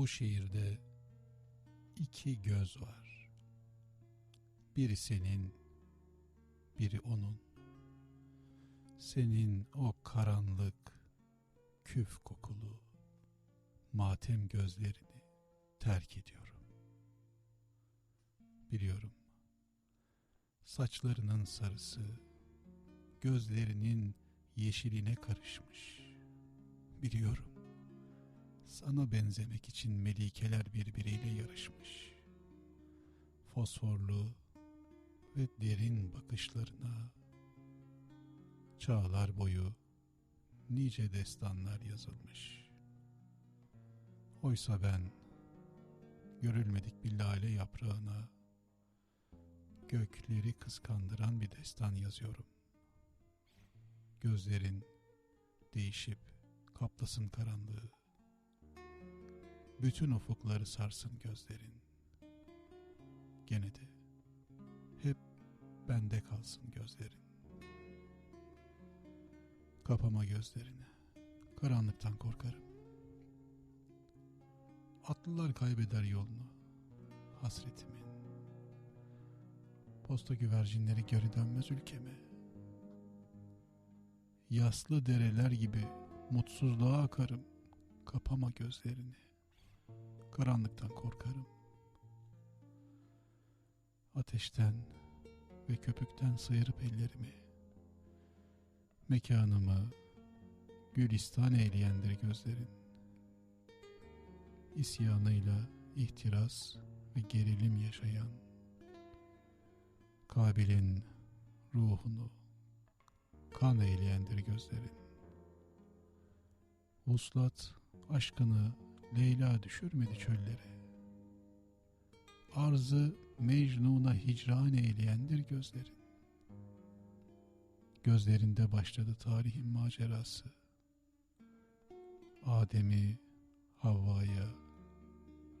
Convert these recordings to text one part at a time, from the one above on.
Bu şehirde iki göz var. Biri senin, biri onun. Senin o karanlık, küf kokulu, matem gözlerini terk ediyorum. Biliyorum, saçlarının sarısı, gözlerinin yeşiline karışmış. Biliyorum, sana benzemek için melikeler birbiriyle yarışmış. Fosforlu ve derin bakışlarına çağlar boyu nice destanlar yazılmış. Oysa ben görülmedik bir lale yaprağına gökleri kıskandıran bir destan yazıyorum. Gözlerin değişip kaplasın karanlığı. Bütün ufukları sarsın gözlerin. Gene de hep bende kalsın gözlerin. Kapama gözlerini. Karanlıktan korkarım. Atlılar kaybeder yolunu. Hasretimin. Posta güvercinleri geri dönmez ülkeme. Yaslı dereler gibi mutsuzluğa akarım. Kapama gözlerini. Karanlıktan korkarım. Ateşten ve köpükten sıyırıp ellerimi Mekanımı gülistan eyleyendir gözlerin. İsyanıyla ihtiras ve gerilim yaşayan Kabil'in ruhunu kan eyleyendir gözlerin. Vuslat aşkını Leyla düşürmedi çöllere. Arzı Mecnun'a hicran eyleyendir gözlerin. Gözlerinde başladı tarihin macerası. Adem'i Havva'ya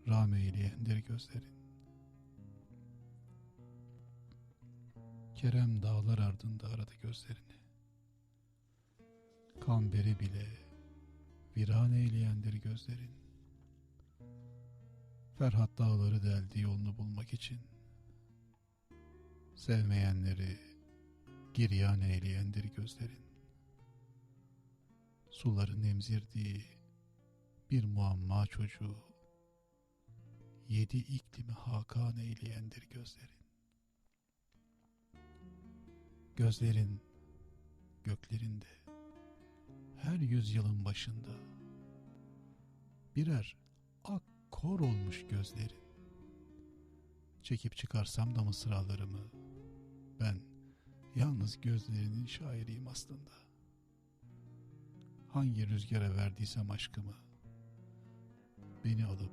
rağm eyleyendir gözlerin. Kerem dağlar ardında aradı gözlerini. Kamberi bile viran eyleyendir gözlerin. Ferhat dağları deldi yolunu bulmak için. Sevmeyenleri giryan eyleyendir gözlerin. Suların emzirdiği bir muamma çocuğu, yedi iklimi hakan eyleyendir gözlerin. Gözlerin göklerinde, her yüzyılın başında, birer kor olmuş gözlerin. Çekip çıkarsam da mısralarımı, ben Yalnız gözlerinin şairiyim aslında. Hangi rüzgara verdiysem aşkımı, beni alıp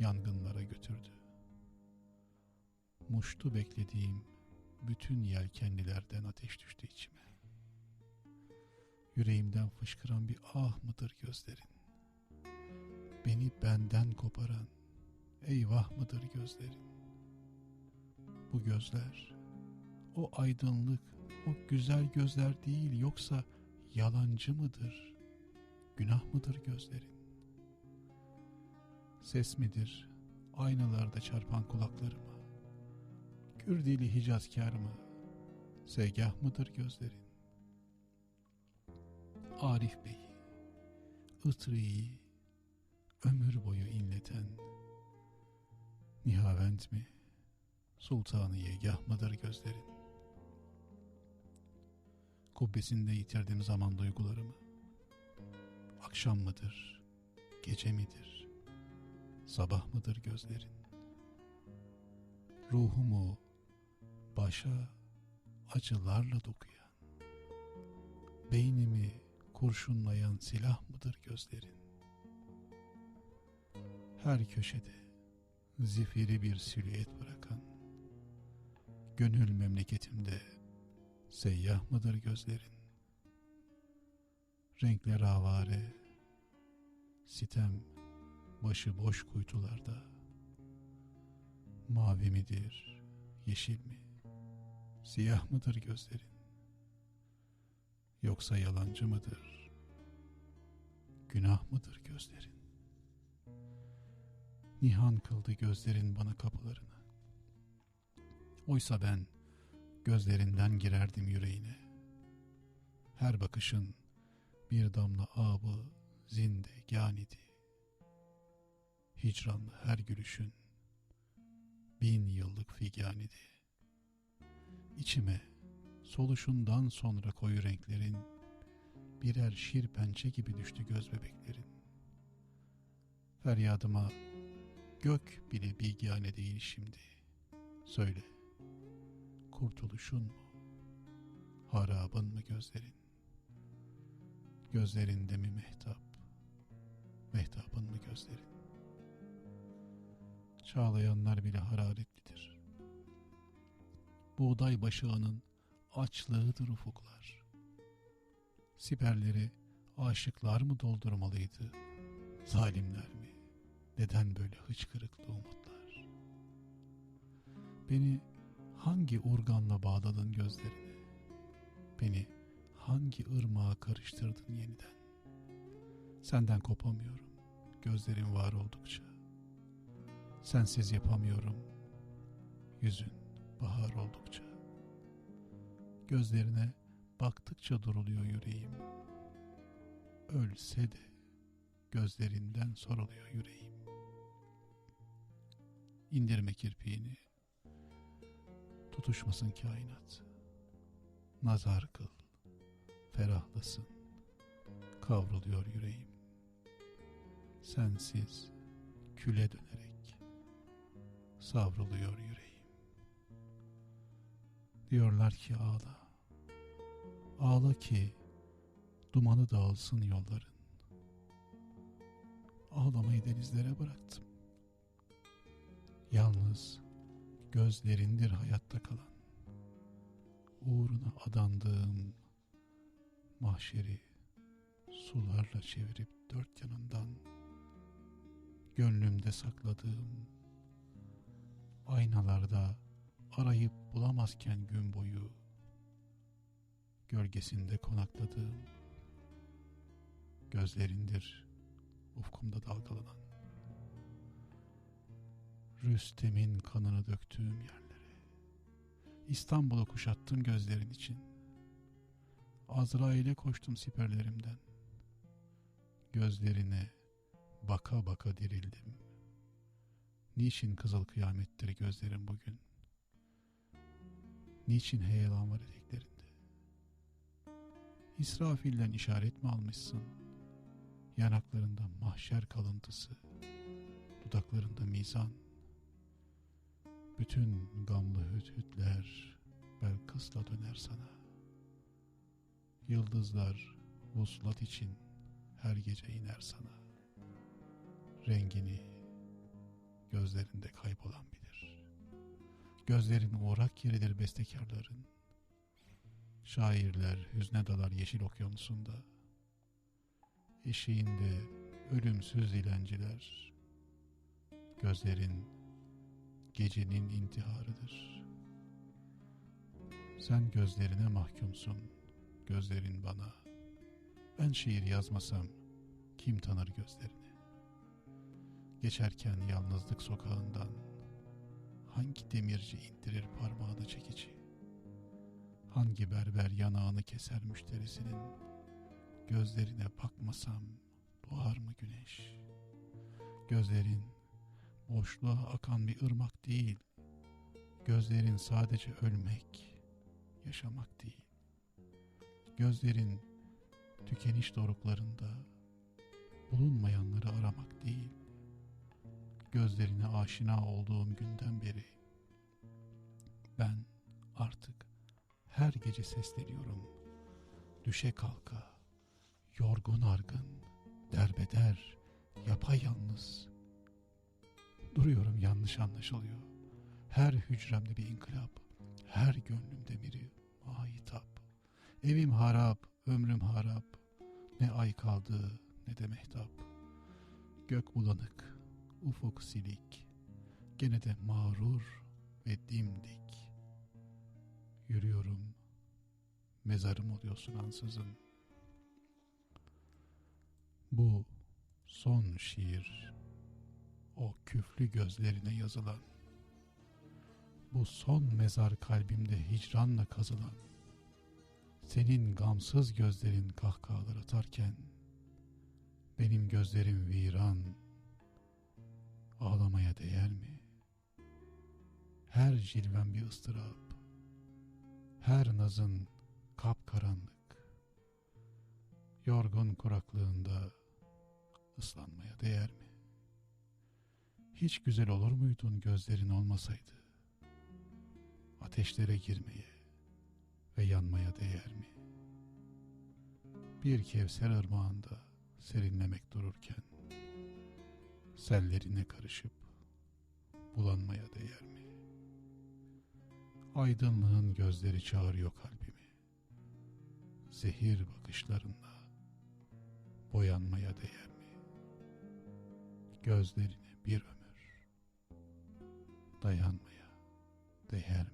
yangınlara götürdü. Muştu beklediğim bütün yelkenlilerden ateş düştü içime. Yüreğimden fışkıran bir ah mıdır gözlerin? Beni benden koparan eyvah mıdır gözlerin? Bu gözler o aydınlık, o güzel gözler değil yoksa yalancı mıdır? Günah mıdır gözlerin? Ses midir aynalarda çarpan kulaklarıma? Kürdili Hicazkar mı? Segah mıdır gözlerin? Arif Bey'i, Itri'yi ömür boyu inleten Nihavent mi? Sultanı yegah mıdır gözlerin? kubbesinde yitirdim zaman duygularımı. Akşam mıdır, gece midir, sabah mıdır gözlerin? Ruhumu başa acılarla dokuyan, beynimi kurşunlayan silah mıdır gözlerin? Her köşede zifiri bir silüet bırakan, gönül memleketimde Seyyah mıdır gözlerin? Renkler avare, sitem başı boş kuytularda. Mavi midir, yeşil mi, siyah mıdır gözlerin? Yoksa yalancı mıdır, günah mıdır gözlerin? Nihan kıldı gözlerin bana kapılarını. Oysa ben gözlerinden girerdim yüreğine. Her bakışın bir damla abı zindegân idi. Hicranlı her gülüşün bin yıllık figan idi. İçime soluşundan sonra koyu renklerin birer şir pençe gibi düştü göz bebeklerin. Feryadıma gök bile bilgâne değil şimdi. Söyle, kurtuluşun mu? Harabın mı gözlerin? Gözlerinde mi mehtap? Mehtabın mı gözlerin? Çağlayanlar bile hararetlidir. Buğday başağının açlığıdır ufuklar. Siperleri aşıklar mı doldurmalıydı? Zalimler mi? Neden böyle hıçkırıklı umutlar? Beni hangi urganla bağladın gözlerine? Beni hangi ırmağa karıştırdın yeniden? Senden kopamıyorum, gözlerin var oldukça. Sensiz yapamıyorum, yüzün bahar oldukça. Gözlerine baktıkça duruluyor yüreğim. Ölse de gözlerinden soruluyor yüreğim. İndirme kirpiğini, tutuşmasın kainat. Nazar kıl, ferahlasın, kavruluyor yüreğim. Sensiz küle dönerek savruluyor yüreğim. Diyorlar ki ağla, ağla ki dumanı dağılsın yolların. Ağlamayı denizlere bıraktım. Yalnız gözlerindir hayatta kalan. Uğruna adandığım mahşeri sularla çevirip dört yanından gönlümde sakladığım aynalarda arayıp bulamazken gün boyu gölgesinde konakladığım gözlerindir ufkumda dalgalanan Rüstem'in kanını döktüğüm yerlere. İstanbul'u kuşattım gözlerin için. Azrail'e koştum siperlerimden. Gözlerine baka baka dirildim. Niçin kızıl kıyamettir gözlerim bugün? Niçin heyelan var eteklerinde İsrafil'den işaret mi almışsın? Yanaklarında mahşer kalıntısı Dudaklarında mizan bütün gamlı hüthütler Belkıs'la döner sana. Yıldızlar vuslat için her gece iner sana. Rengini gözlerinde kaybolan bilir. Gözlerin uğrak yeridir bestekarların. Şairler hüzne dalar yeşil okyanusunda. Eşiğinde ölümsüz dilenciler. Gözlerin gecenin intiharıdır. Sen gözlerine mahkumsun, gözlerin bana. Ben şiir yazmasam kim tanır gözlerini? Geçerken yalnızlık sokağından hangi demirci indirir parmağını çekici? Hangi berber yanağını keser müşterisinin? Gözlerine bakmasam doğar mı güneş? Gözlerin boşluğa akan bir ırmak değil. Gözlerin sadece ölmek, yaşamak değil. Gözlerin tükeniş doruklarında bulunmayanları aramak değil. Gözlerine aşina olduğum günden beri ben artık her gece sesleniyorum. Düşe kalka, yorgun argın, derbeder, yapayalnız, Duruyorum yanlış anlaşılıyor. Her hücremde bir inkılap, her gönlümde biri mahitap. Evim harap, ömrüm harap, ne ay kaldı ne de mehtap. Gök bulanık, ufuk silik, gene de mağrur ve dimdik. Yürüyorum, mezarım oluyorsun ansızın. Bu son şiir o küflü gözlerine yazılan, bu son mezar kalbimde hicranla kazılan, senin gamsız gözlerin kahkahalar atarken, benim gözlerim viran, ağlamaya değer mi? Her cilven bir ıstırap, her nazın kapkaranlık, yorgun kuraklığında ıslanmaya değer mi? Hiç güzel olur muydun gözlerin olmasaydı? Ateşlere girmeye ve yanmaya değer mi? Bir kevser ırmağında serinlemek dururken, sellerine karışıp bulanmaya değer mi? Aydınlığın gözleri çağırıyor kalbimi. Zehir bakışlarınla boyanmaya değer mi? Gözlerine bir ömür dayanmaya değer mi?